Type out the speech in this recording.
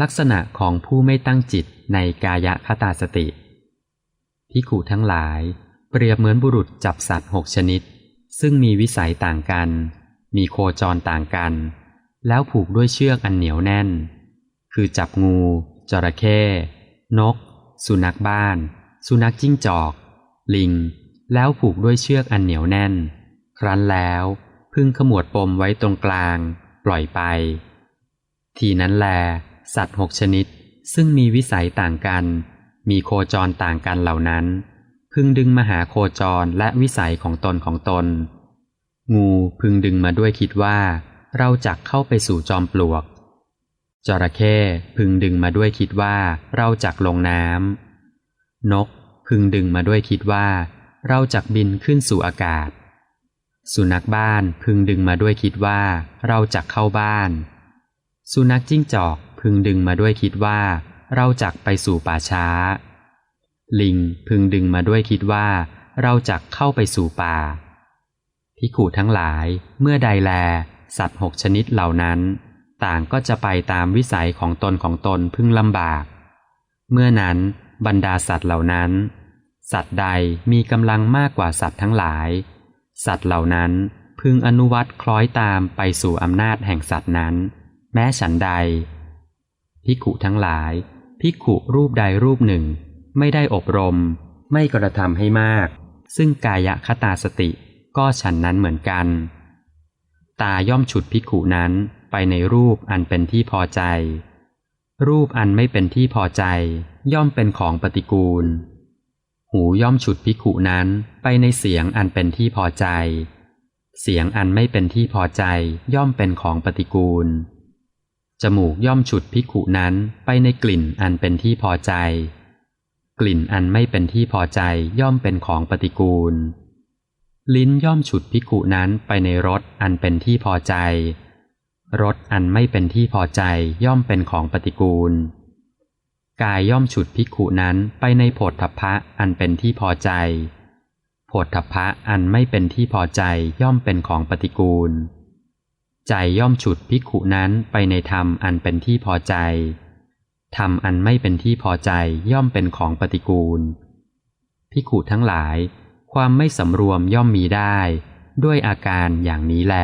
ลักษณะของผู้ไม่ตั้งจิตในกายคตาสติพิขุทั้งหลาย เปรียบเหมือนบุรุษจับสัตว์หกชนิด ซึ่งมีวิสัยต่างกัน มีโคจรต่างกัน แล้วผูกด้วยเชือกอันเหนียวแน่น คือจับงู จระเข้นก สุนัขบ้าน สุนัขจิ้งจอก ลิง แล้วผูกด้วยเชือกอันเหนียวแน่น ครั้นแล้วพึ่งขมวดปมไว้ตรงกลาง ปล่อยไป ทีนั้นแล สัตว์หกชนิด ซึ่งมีวิสัยต่างกัน มีโคจรต่างกันเหล่านั้น พึงดึงมาหาโคจรและวิสัยของตนของตน งูพึงดึงมาด้วยคิดว่า เราจักเข้าไปสู่จอมปลวก จระเข้พึงดึงมาด้วยคิดว่าเราจักลงน้ำนกพึงดึงมาด้วยคิดว่า เราจักบินขึ้นสู่อากาศ สุนัขบ้านพึงดึงมาด้วยคิดว่า เราจักเข้าบ้าน สุนัขจิ้งจอก พึงดึงมาด้วยคิดว่า เราจักไปสู่ป่าช้า ลิงพึงดึงมาด้วยคิดว่า เราจักเข้าไปสู่ป่าพิขูทั้งหลายเมื่อใดแล สัตว์หกชนิดเหล่านั้น ต่างก็จะไปตามวิสัยของตนของตนพึงลำบาก เมื่อนั้นบรรดาสัตว์เหล่านั้น สัตว์ใดมีกำลังมากกว่าสัตว์ทั้งหลาย สัตว์เหล่านั้นพึงอนุวัตคล้อยตามไปสู่อำนาจแห่งสัตว์นั้น แม้ฉันใด พิขุทั้งหลาย พิขุรูปใดรูปหนึ่ง ไม่ได้อบรม ไม่กระทำให้มาก ซึ่งกายคตาสติก็ฉันนั้นเหมือนกัน ตาย่อมฉุดพิขุนั้นไปในรูปอันเป็นที่พอใจ รูปอันไม่เป็นที่พอใจ ย่อมเป็นของปฏิกูล หูย่อมฉุดพิขุนั้นไปในเสียงอันเป็นที่พอใจ เสียงอันไม่เป็นที่พอใจย่อมเป็นของปฏิกูล จมูกย่อมฉุดพิขุนั้นไปในกลิ่นอันเป็นที่พอใจ กลิ่นอันไม่เป็นที่พอใจย่อมเป็นของปฏิกูล ลิ้นย่อมฉุดพิขุนั้นไปในรสอันเป็นที่พอใจ รสอันไม่เป็นที่พอใจย่อมเป็นของปฏิกูล กายย่อมฉุดพิกุนั้นไปในโผฏฐัพพะอันเป็นที่พอใจโผฏฐัพพะอันไม่เป็นที่พอใจย่อมเป็นของปฏิกูล ใจย่อมฉุดพิกุนั้นไปในธรรมอันเป็นที่พอใจ ธรรมอันไม่เป็นที่พอใจย่อมเป็นของปฏิกูลพิกุทั้งหลาย ความไม่สำรวมย่อมมีได้ ด้วยอาการอย่างนี้แล